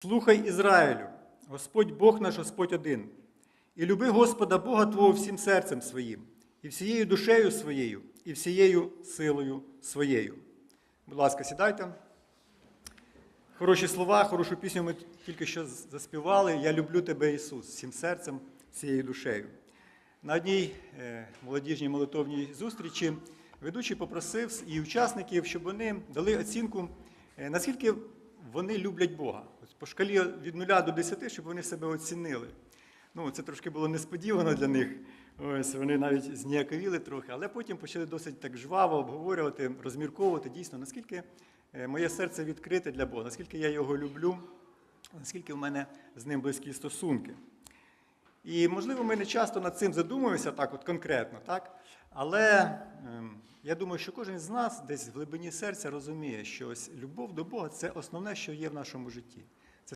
Слухай Ізраїлю, Господь Бог наш Господь один. І люби Господа Бога Твого всім серцем своїм, і всією душею своєю, і всією силою своєю. Будь ласка, сідайте. Хороші слова, хорошу пісню ми тільки що заспівали. Я люблю тебе, Ісус, всім серцем, всією душею. На одній е, молодіжній молитовній зустрічі ведучий попросив і учасників, щоб вони дали оцінку, е, наскільки вони люблять Бога. Ось По шкалі від 0 до 10, щоб вони себе оцінили. Ну, це трошки було несподівано для них. Ось вони навіть зніяковіли трохи, але потім почали досить так жваво обговорювати, розмірковувати дійсно, наскільки е, моє серце відкрите для Бога, наскільки я його люблю, наскільки в мене з ним близькі стосунки. І, можливо, ми не часто над цим задумуємося так от конкретно, так? але ем, я думаю, що кожен з нас десь в глибині серця розуміє, що ось любов до Бога це основне, що є в нашому житті.